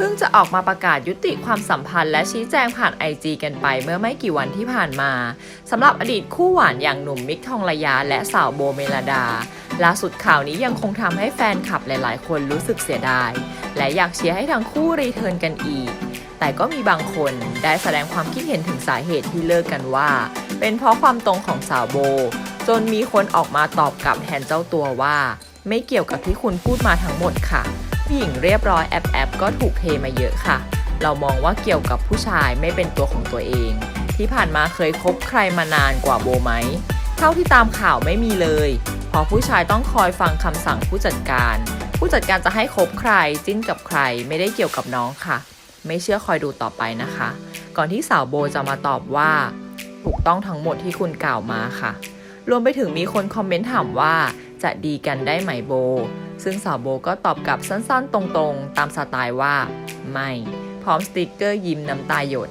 เพิ่งจะออกมาประกาศยุติความสัมพันธ์และชี้แจงผ่านไอจีกันไปเมื่อไม่กี่วันที่ผ่านมาสำหรับอดีตคู่หวานอย่างหนุ่มมิกทองระยาและสาวโบเมลดาล่าสุดข่าวนี้ยังคงทำให้แฟนคลับหลาย ๆ คนรู้สึกเสียดาย และอยากเชียร์ให้ทั้งคู่รีเทิร์นกันอีก แต่ก็มีบางคนได้แสดงความคิดเห็นถึงสาเหตุที่เลิกกันว่า เป็นเพราะความตรงของสาวโบ จนมีคนออกมาตอบกลับแทนเจ้าตัวว่า ไม่เกี่ยวกับที่คุณพูดมาทั้งหมดค่ะ ผู้หญิงเรียบร้อยแอบแอบก็ถูกเทมาเยอะค่ะ เรามองว่าเกี่ยวกับผู้ชายไม่เป็นตัวของตัวเอง ที่ผ่านมาเคยคบใครมานานกว่าโบไหม เท่าที่ตามข่าวไม่มีเลย เพราะผู้ชายต้องคอยฟังคำสั่งผู้จัดการ ผู้จัดการจะให้คบใครจิ้นกับใครไม่ได้เกี่ยวกับน้องค่ะ ไม่เชื่อคอยดูต่อไปนะคะ ก่อนที่สาวโบจะมาตอบว่า ถูกต้องทั้งหมดที่คุณกล่าวมาค่ะ รวมไปถึงมีคนคอมเมนต์ถามว่าจะดีกันได้ไหมโบ ซึ่งสาวโบก็ตอบกลับสั้นๆ ตรงๆ ตามสไตล์ว่า ไม่ พร้อมสติกเกอร์ยิ้มน้ำตาหยด